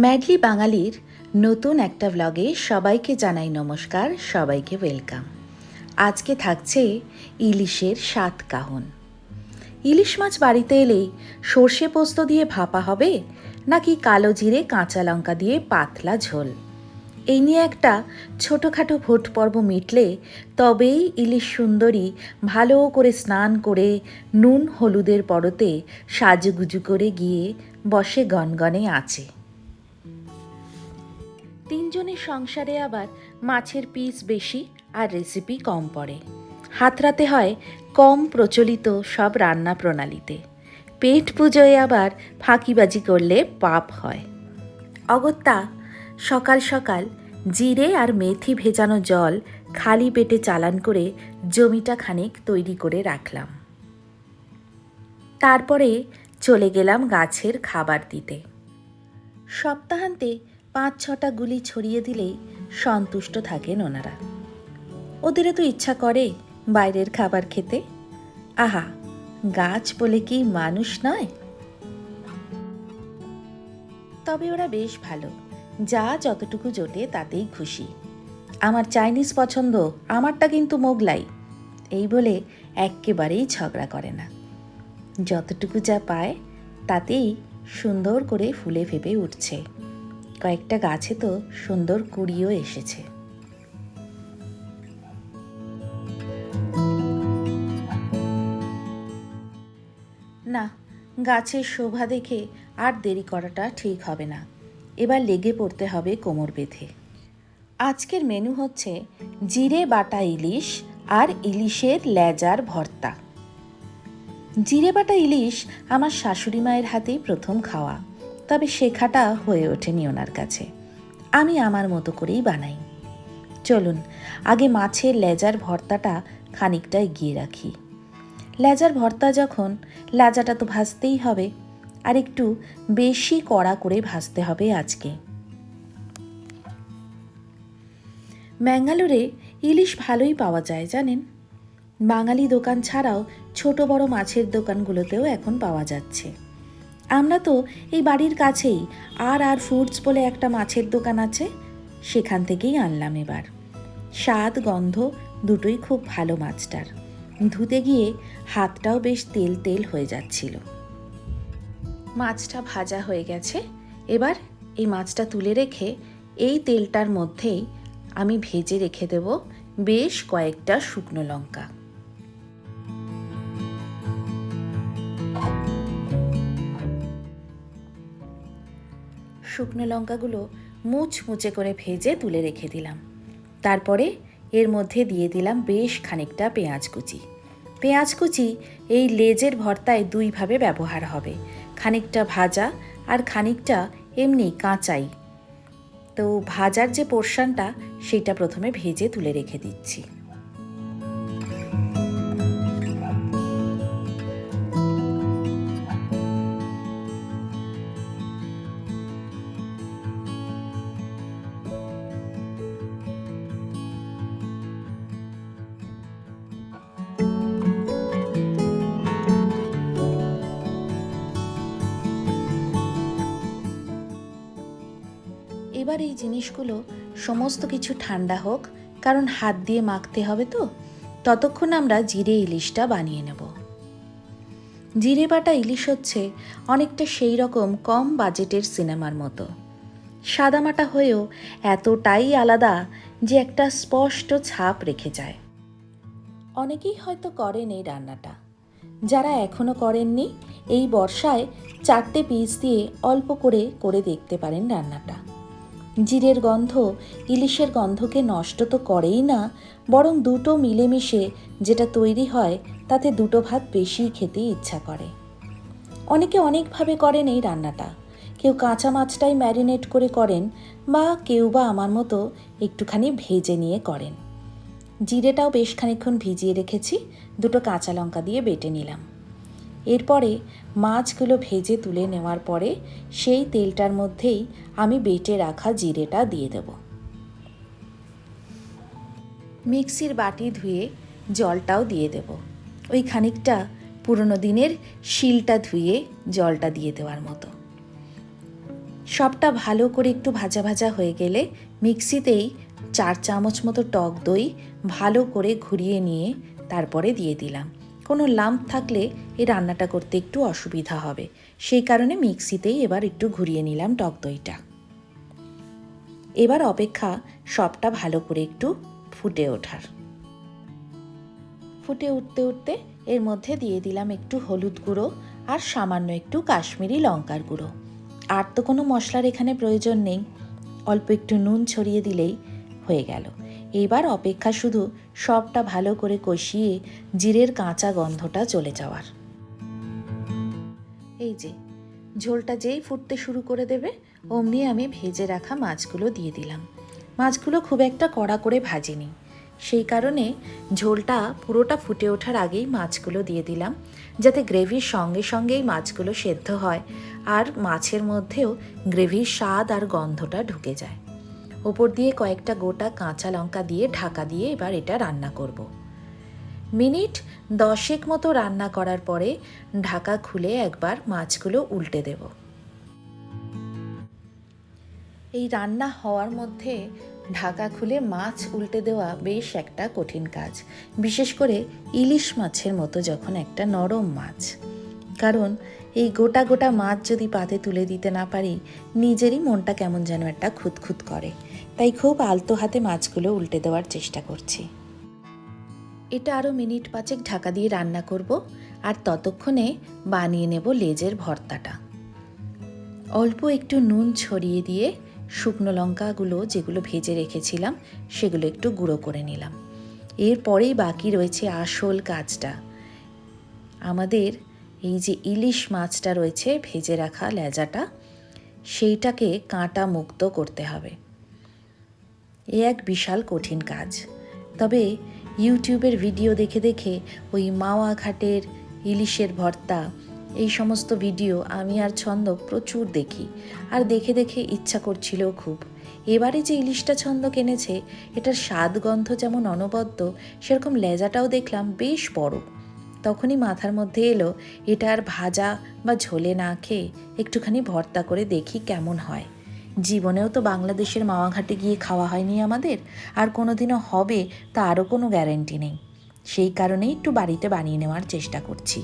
Madly বাঙালির নতুন একটা ব্লগে সবাইকে জানাই নমস্কার, সবাইকে ওয়েলকাম আজকে থাকছে ইলিশের সাত কাহন। ইলিশ মাছ বাড়িতে এলেই সর্ষে পোস্ত দিয়ে ভাপা হবে নাকি কালো জিরে, কাঁচা লঙ্কা দিয়ে পাতলা ঝোল? এই নিয়ে একটা ছোটোখাটো ভোট পর্ব মিটলে তবেই ইলিশ সুন্দরী ভালো করে স্নান করে নুন হলুদের পরতে সাজুগুজু করে গিয়ে বসে গনগনে আছে। তিনজনের সংসারে আবার মাছের পিস বেশি আর রেসিপি কম পড়ে। হাতরাতে হয় কম প্রচলিত সব রান্না প্রণালীতে। পেট পুজোয় আবার ফাঁকিবাজি করলে পাপ হয়। অগত্যা, সকাল সকাল জিরে আর মেথি ভেজানো জল খালি পেটে চালান করে জমিটা খানিক তৈরি করে রাখলাম। তারপরে চলে গেলাম গাছের খাবার দিতে। সপ্তাহান্তে পাঁচ ছটা গুলি ছড়িয়ে দিলেই সন্তুষ্ট থাকেন ওনারা। ওদেরও তো ইচ্ছা করে বাইরের খাবার খেতে। আহা, গাছ বলে কি মানুষ নয়? তবে ওরা বেশ ভালো। যা যতটুকু জোটে তাতেই খুশি। আমার চাইনিজ পছন্দ, আমারটা কিন্তু মোগলাই। এই বলে একেবারেই ঝগড়া করে না। যতটুকু যা পায়, তাতেই সুন্দর করে ফুলে ফেপে উঠছে। কয়েকটা গাছে তো সুন্দর কুড়িও এসেছে। না, গাছের শোভা দেখে আর দেরি করাটা ঠিক হবে না। এবার লেগে পড়তে হবে কোমর বেঁধে। আজকের মেনু হচ্ছে জিরে, বাটা ইলিশ আর ইলিশের লেজার ভর্তা। জিরে, বাটা ইলিশ আমার শাশুড়ি মায়ের হাতেই প্রথম খাওয়া। তবে শেখাটা হয়ে ওঠেনি ওনার কাছে। আমি আমার মতো করেই বানাই। চলুন, আগে মাছের লেজার ভর্তাটা খানিকটা এগিয়ে রাখি। লেজার ভর্তা যখন, লেজাটা তো ভাজতেই হবে। আর একটু বেশি কড়া করে ভাজতে হবে আজকে। ম্যাঙ্গালোরে ইলিশ ভালোই পাওয়া যায়, জানেন? বাঙালি দোকান ছাড়াও ছোট বড় মাছের দোকানগুলোতেও এখন পাওয়া যাচ্ছে। আমরা তো এই বাড়ির কাছেই, আর আর ফুডস বলে একটা মাছের দোকান আছে, সেখান থেকেই আনলাম এবার। স্বাদ, গন্ধ দুটোই খুব ভালো মাছটার। ধুতে গিয়ে হাতটাও বেশ তেল তেল হয়ে যাচ্ছিল। মাছটা ভাজা হয়ে গেছে, এবার এই মাছটা তুলে রেখে এই তেলটার মধ্যেই আমি ভেজে রেখে দেব বেশ কয়েকটা শুকনো লঙ্কা। শুকনো লঙ্কাগুলো মুচমুচে করে ভেজে তুলে রেখে দিলাম। তারপরে এর মধ্যে দিয়ে দিলাম বেশ খানিকটা পেঁয়াজ কুচি। পেঁয়াজ কুচি এই লেজের ভর্তায় দুইভাবে ব্যবহার হবে। খানিকটা ভাজা আর খানিকটা এমনি কাঁচাই। তো ভাজার যে পোর্শনটা সেটা প্রথমে ভেজে তুলে রেখে দিচ্ছি। এবার এই জিনিসগুলো সমস্ত কিছু ঠান্ডা হোক, কারণ হাত দিয়ে মাখতে হবে তো। ততক্ষণ আমরা জিরে ইলিশটা বানিয়ে নেব। জিরে বাটা ইলিশ হচ্ছে অনেকটা সেই রকম কম বাজেটের সিনেমার মতো। সাদামাটা হয়েও এতটাই আলাদা যে একটা স্পষ্ট ছাপ রেখে যায়। অনেকেই হয়তো করেন এই রান্নাটা। যারা এখনও করেননি, এই বর্ষায় চারটে পিস দিয়ে অল্প করে করে দেখতে পারেন রান্নাটা। জিরের গন্ধ ইলিশের গন্ধকে নষ্ট তো করেই না, বরং দুটো মিলেমিশে যেটা তৈরি হয় তাতে দুটো ভাত বেশি খেতে ইচ্ছা করে। অনেকে অনেকভাবে করেন এই রান্নাটা। কেউ কাঁচা মাছটাই ম্যারিনেট করে করেন বা কেউ বা আমার মতো একটুখানি ভেজে নিয়ে করেন। জিরেটাও বেশ খানিক্ষণ ভিজিয়ে রেখেছি, দুটো কাঁচা লঙ্কা দিয়ে বেটে নিলাম। এরপরে মাছগুলো ভেজে তুলে নেওয়ার পরে সেই তেলটার মধ্যেই আমি বেটে রাখা জিরেটা দিয়ে দেব। মিক্সির বাটি ধুয়ে জলটাও দিয়ে দেব। ওই খানিকটা পুরনো দিনের শিলটা ধুয়ে জলটা দিয়ে দেওয়ার মতো। সবটা ভালো করে একটু ভাজা ভাজা হয়ে গেলে মিক্সিতেই চার চামচ মতো টক দই ভালো করে ঘুরিয়ে নিয়ে তারপরে দিয়ে দিলাম। কোনো লাম্প থাকলে এই রান্নাটা করতে একটু অসুবিধা হবে। সেই কারণে মিক্সিতেই এবার একটু ঘুরিয়ে নিলাম টক দইটা। এবার অপেক্ষা সবটা ভালো করে একটু ফুটে ওঠার। ফুটে উঠতে উঠতে এর মধ্যে দিয়ে দিলাম একটু হলুদ গুঁড়ো আর সামান্য একটু কাশ্মীরি লঙ্কার গুঁড়ো। আর তো কোনো মশলার এখানে প্রয়োজন নেই। অল্প একটু নুন ছড়িয়ে দিলেই হয়ে গেল। এবার অপেক্ষা শুধু সবটা ভালো করে কষিয়ে জিরের কাঁচা গন্ধটা চলে যাওয়ার। এই যে, ঝোলটা যেই ফুটতে শুরু করে দেবে, অমনি আমি ভেজে রাখা মাছগুলো দিয়ে দিলাম। মাছগুলো খুব একটা কড়া করে ভাজিনি। সেই কারণে ঝোলটা পুরোটা ফুটে ওঠার আগেই মাছগুলো দিয়ে দিলাম, যাতে গ্রেভির সঙ্গে সঙ্গেই মাছগুলো সেদ্ধ হয় আর মাছের মধ্যেও গ্রেভির স্বাদ আর গন্ধটা ঢুকে যায়। ওপর দিয়ে কয়েকটা গোটা কাঁচা লঙ্কা দিয়ে ঢাকা দিয়ে এবার এটা রান্না করব। মিনিট দশেক মতো রান্না করার পরে ঢাকা খুলে একবার মাছগুলো উল্টে দেব। এই রান্না হওয়ার মধ্যে ঢাকা খুলে মাছ উল্টে দেওয়া বেশ একটা কঠিন কাজ, বিশেষ করে ইলিশ মাছের মতো যখন একটা নরম মাছ। কারণ এই গোটা গোটা মাছ যদি পাতে তুলে দিতে না পারি, নিজেরই মনটা কেমন যেন একটা খুঁতখুত করে। তাই খুব আলতো হাতে মাছগুলো উল্টে দেওয়ার চেষ্টা করছি। এটা আরও মিনিট পাঁচেক ঢাকা দিয়ে রান্না করব আর ততক্ষণে বানিয়ে নেব লেজের ভর্তাটা। অল্প একটু নুন ছড়িয়ে দিয়ে শুকনো লঙ্কাগুলো যেগুলো ভেজে রেখেছিলাম সেগুলো একটু গুঁড়ো করে নিলাম। এরপরেই বাকি রয়েছে আসল কাজটা। আমাদের এই যে ইলিশ মাছটা রয়েছে ভেজে রাখা লেজাটা, সেইটাকে কাঁটা মুক্ত করতে হবে। এ এক বিশাল কঠিন কাজ। তবে ইউটিউবের ভিডিও দেখে দেখে ওই মাওয়া ঘাটের ইলিশের ভর্তা, এই সমস্ত ভিডিও আমি আর ছন্দ প্রচুর দেখি আর দেখে দেখে ইচ্ছা করছিল খুব। এবারে যে ইলিশটা ছন্দ কিনেছে, এটার স্বাদ গন্ধ যেমন অনবদ্য, সেরকম লেজাটাও দেখলাম বেশ বড়। তখনই মাথার মধ্যে এলো, এটা আর ভাজা বা ঝোলে না খেয়ে একটুখানি ভর্তা করে দেখি কেমন হয়। জীবনেও তো বাংলাদেশের মাওয়াঘাটে গিয়ে খাওয়া হয়নি আমাদের, আর কোনোদিনও হবে তা আরও কোনো গ্যারেন্টি নেই। সেই কারণেই একটু বাড়িতে বানিয়ে নেওয়ার চেষ্টা করছি।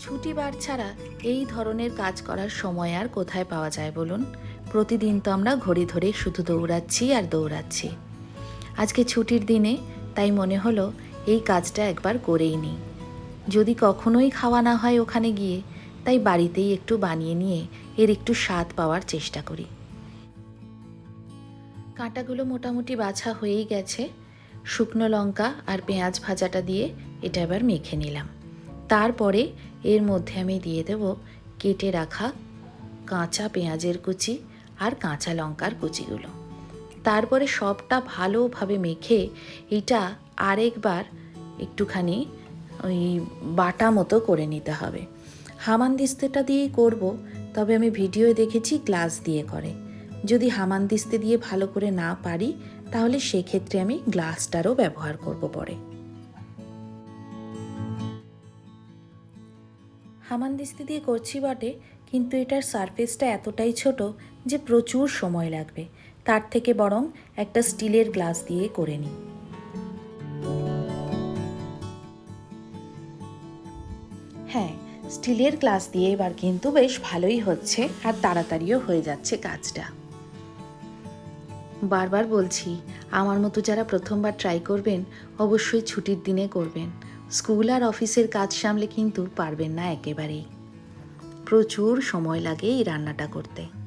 ছুটি বার ছাড়া এই ধরনের কাজ করার সময় আর কোথায় পাওয়া যায় বলুন? প্রতিদিন তো আমরা ঘড়ি ধরে শুধু দৌড়াচ্ছি আর দৌড়াচ্ছি। আজকে ছুটির দিনে তাই মনে হলো এই কাজটা একবার করেই নিই। যদি কখনোই খাওয়া না হয় ওখানে গিয়ে তাই বাড়িতেই একটু বানিয়ে নিয়ে এর একটু স্বাদ পাওয়ার চেষ্টা করি। কাঁটাগুলো মোটামুটি বাছা হয়েই গেছে। শুকনো লঙ্কা আর পেঁয়াজ ভাজাটা দিয়ে এটা এবার মেখে নিলাম। তারপরে এর মধ্যে আমি দিয়ে দেব কেটে রাখা কাঁচা পেঁয়াজের কুচি আর কাঁচা লঙ্কার কুচিগুলো। তারপরে সবটা ভালোভাবে মেখে এটা আরেকবার একটুখানি ওই বাটা মতো করে নিতে হবে। হামানদিস্তেটা দিয়েই করব, তবে আমি ভিডিওয়ে দেখেছি গ্লাস দিয়ে করে। যদি হামানদিস্তে দিয়ে ভালো করে না পারি, তাহলে সেক্ষেত্রে আমি গ্লাসটারও ব্যবহার করব পরে। হামানদিস্তি দিয়ে করছি বটে, কিন্তু এটার সারফেসটা এতটাই ছোট যে প্রচুর সময় লাগবে। তার থেকে বরং একটা স্টিলের গ্লাস দিয়ে করে নিই। স্টিলের ক্লাস দিয়ে এবার কিন্তু বেশ ভালোই হচ্ছে আর তাড়াতাড়িও হয়ে যাচ্ছে কাজটা। বারবার বলছি, আমার মতো যারা প্রথমবার ট্রাই করবেন, অবশ্যই ছুটির দিনে করবেন। স্কুল আর অফিসের কাজ সামলে কিন্তু পারবেন না একেবারেই। প্রচুর সময় লাগে এই রান্নাটা করতে।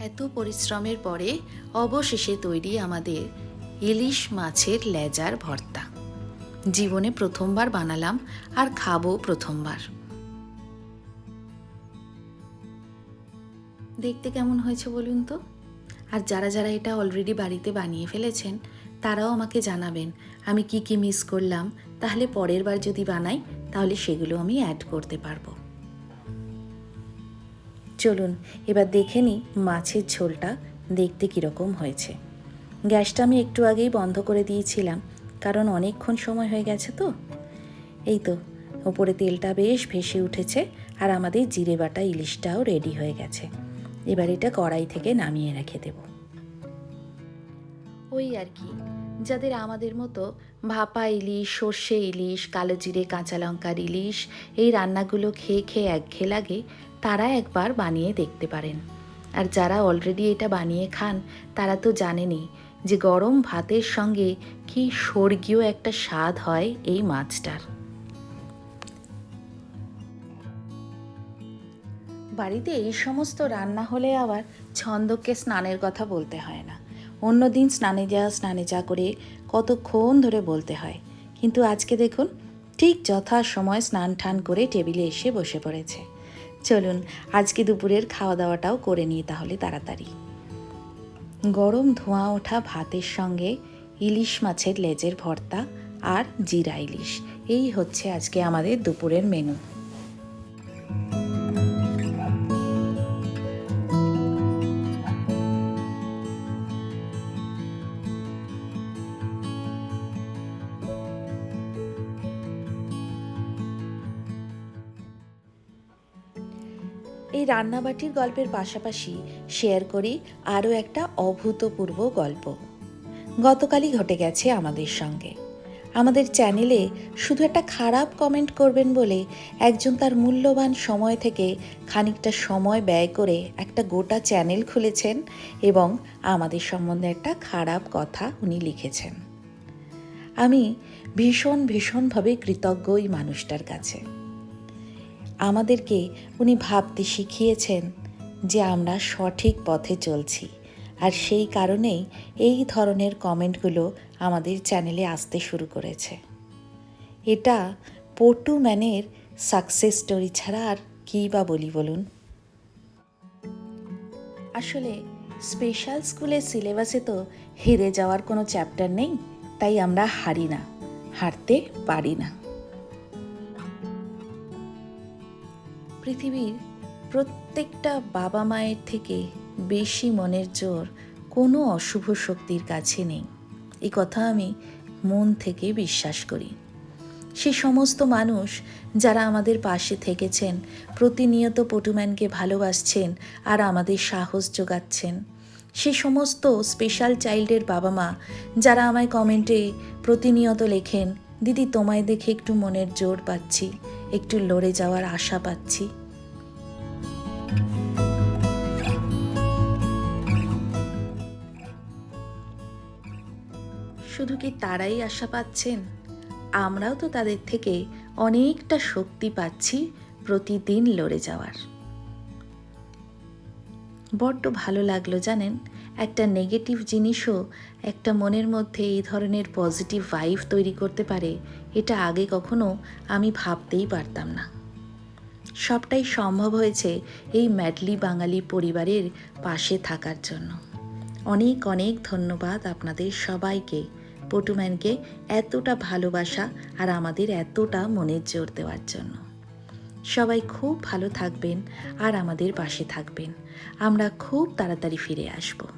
এত পরিশ্রমের পরে অবশেষে তৈরি আমাদের ইলিশ মাছের লেজার ভর্তা। জীবনে প্রথমবার বানালাম আর খাব প্রথমবার। দেখতে কেমন হয়েছে বলুন তো? আর যারা যারা এটা অলরেডি বাড়িতে বানিয়ে ফেলেছেন, তারাও আমাকে জানাবেন, আমি কি কি মিস করলাম, তাহলে পরের বার যদি বানাই, তাহলে সেগুলো আমি অ্যাড করতে পারব। চলুন, এবার দেখে নিই মাছের ঝোলটা দেখতে কীরকম হয়েছে। গ্যাসটা আমি একটু আগেই বন্ধ করে দিয়েছিলাম, কারণ অনেকক্ষণ সময় হয়ে গেছে তো। এই তো, ওপরে তেলটা বেশ ভেসে উঠেছে আর আমাদের জিরে বাটা ইলিশটাও রেডি হয়ে গেছে। এবার এটা কড়াই থেকে নামিয়ে রেখে দেব। ওই আর কি, যাদের আমাদের মতো ভাপা ইলিশ, সর্ষে ইলিশ, কালো জিরে, কাঁচা লঙ্কার ইলিশ এই রান্নাগুলো খেয়ে খেয়ে একঘেয়ে লাগে তারা একবার বানিয়ে দেখতে পারেন। আর যারা অলরেডি এটা বানিয়ে খান, তারা তো জানেনই যে গরম ভাতের সঙ্গে কি স্বর্গীয় একটা স্বাদ হয় এই মাছটার। বাড়িতে এই সমস্ত রান্না হলে আবার ছন্দকে স্নানের কথা বলতে হয় না। অন্য দিন স্নানে যা স্নানে যা করে কতক্ষণ ধরে বলতে হয়। কিন্তু আজকে দেখুন, ঠিক যথা সময় স্নান টান করে টেবিলে এসে বসে পড়েছে। চলুন, আজকে দুপুরের খাওয়া দাওয়াটাও করে নিই তাহলে তাড়াতাড়ি। গরম ধোঁয়া ওঠা ভাতের সঙ্গে ইলিশ মাছের লেজের ভর্তা আর জিরা ইলিশ। এই হচ্ছে আজকে আমাদের দুপুরের মেনু রান্নাবাটির গল্পের পাশাপাশি শেয়ার করি আরও একটা অভূতপূর্ব গল্প। গতকালই ঘটে গেছে আমাদের সঙ্গে। আমাদের চ্যানেলে শুধু একটা খারাপ কমেন্ট করবেন বলে একজন তার মূল্যবান সময় থেকে খানিকটা সময় ব্যয় করে একটা গোটা চ্যানেল খুলেছেন এবং আমাদের সম্বন্ধে একটা খারাপ কথা উনি লিখেছেন। আমি ভীষণ ভীষণভাবে কৃতজ্ঞ ওই মানুষটার কাছে। আমাদেরকে উনি ভাবতে শিখিয়েছেন যে আমরা সঠিক পথে চলছি। আর সেই কারণেই এই ধরনের কমেন্টগুলো আমাদের চ্যানেলে আসতে শুরু করেছে। এটা পটু ম্যানের সাকসেস স্টোরি ছাড়া আর কী বা বলি বলুন? আসলে স্পেশাল স্কুলের সিলেবাসে তো হেরে যাওয়ার কোনো চ্যাপ্টার নেই, তাই আমরা হারি না, হারতে পারি না। পৃথিবীর প্রত্যেকটা বাবা মায়ের থেকে বেশি মনের জোর কোনো অশুভ শক্তির কাছে নেই। এই কথা আমি মন থেকে বিশ্বাস করি। সে সমস্ত মানুষ যারা আমাদের পাশে থেকেছেন, প্রতিনিয়ত পটুম্যানকে ভালোবাসছেন আর আমাদের সাহস যোগাচ্ছেন, সে সমস্ত স্পেশাল চাইল্ডের বাবা মা যারা আমায় কমেন্টে প্রতিনিয়ত লেখেন, দিদি, তোমায় দেখে একটু মনের জোর পাচ্ছি, একটু লড়ে যাওয়ার আশা পাচ্ছি। শুধু কি তারাই আশা পাচ্ছেন? আমরাও তো তাদের থেকে অনেকটা শক্তি পাচ্ছি প্রতিদিন লড়ে যাওয়ার। বড্ড ভালো লাগল জানেন, একটা নেগেটিভ জিনিসও একটা মনের মধ্যে এই ধরনের পজিটিভ ভাইভ তৈরি করতে পারে, এটা আগে কখনো আমি ভাবতেই পারতাম না। সবটাই সম্ভব হয়েছে এই ম্যাডলি বাঙালি পরিবারের পাশে থাকার জন্য। অনেক অনেক ধন্যবাদ আপনাদের সবাইকে। পটুম্যানকে এতটা ভালোবাসা আর আমাদের এতটা মনের জোর দেওয়ার জন্য। সবাই খুব ভালো থাকবেন আর আমাদের পাশে থাকবেন। আমরা খুব তাড়াতাড়ি ফিরে আসব।